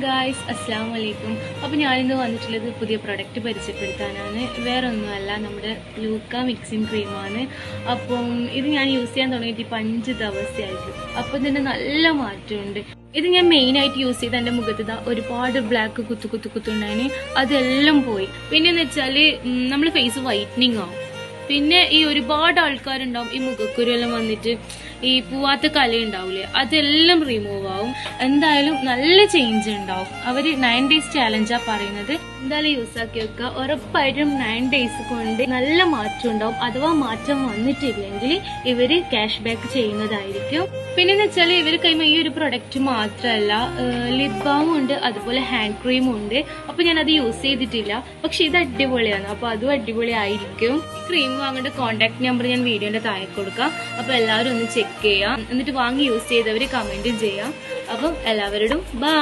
Guys അസ്സാം വലൈക്കും അപ്പോൾ ഞാനിന്ന് വന്നിട്ടുള്ളത് പുതിയ പ്രൊഡക്റ്റ് പരിചയപ്പെടുത്താനാണ്. വേറെ ഒന്നുമല്ല നമ്മുടെ ലൂക്ക മിക്സിംഗ് ക്രീമാണ് അപ്പം ഇത് ഞാൻ യൂസ് ചെയ്യാൻ തുടങ്ങിയിട്ട് ഇപ്പം അഞ്ച് ദിവസമായിട്ട്. അപ്പം തന്നെ നല്ല മാറ്റമുണ്ട്. ഇത് ഞാൻ മെയിനായിട്ട് യൂസ് ചെയ്ത് എന്റെ മുഖത്ത് ഇതാ ഒരുപാട് ബ്ലാക്ക് കുത്തു കുത്തു കുത്തുണ്ടായിന്. അതെല്ലാം പോയി. പിന്നെ എന്ന് വെച്ചാൽ നമ്മൾ ഫേസ് വൈറ്റനിങ് ആവും പിന്നെ ഈ ഒരുപാട് ആൾക്കാരുണ്ടാവും. ഈ മുഖക്കുരു എല്ലാം വന്നിട്ട് ഈ പൂവാത്ത കല ഉണ്ടാവില്ലേ അതെല്ലാം റിമൂവ് ആവും. എന്തായാലും നല്ല ചേഞ്ച് ഉണ്ടാവും. അവർ നയൻ ഡേയ്സ് ചാലഞ്ചാ പറയുന്നത്. എന്തായാലും യൂസ് ആക്കി വെക്കുക. ഉറപ്പായിട്ടും നയൻ ഡേയ്സ് കൊണ്ട് നല്ല മാറ്റം ഉണ്ടാവും. അഥവാ മാറ്റം വന്നിട്ടില്ലെങ്കിൽ ഇവർ ക്യാഷ് ബാക്ക് ചെയ്യുന്നതായിരിക്കും. പിന്നെ എന്ന് വെച്ചാൽ ഇവർ കൈമ ഈ ഒരു പ്രൊഡക്റ്റ് മാത്രമല്ല ലിപ് ബാമും ഉണ്ട് അതുപോലെ ഹാൻഡ് ക്രീമും ഉണ്ട്. അപ്പൊ ഞാൻ അത് യൂസ് ചെയ്തിട്ടില്ല. പക്ഷെ ഇത് അടിപൊളിയാണ്. അപ്പൊ അതും അടിപൊളി ആയിരിക്കും ക്രീം വാങ്ങേണ്ട കോൺടാക്ട് നമ്പർ ഞാൻ വീഡിയോന്റെ താഴെ കൊടുക്കാം. അപ്പോൾ എല്ലാവരും ഒന്ന് ചെക്ക് ചെയ്യാം. എന്നിട്ട് വാങ്ങി യൂസ് ചെയ്തവർ കമന്റും ചെയ്യാം. അപ്പം എല്ലാവരോടും ബൈ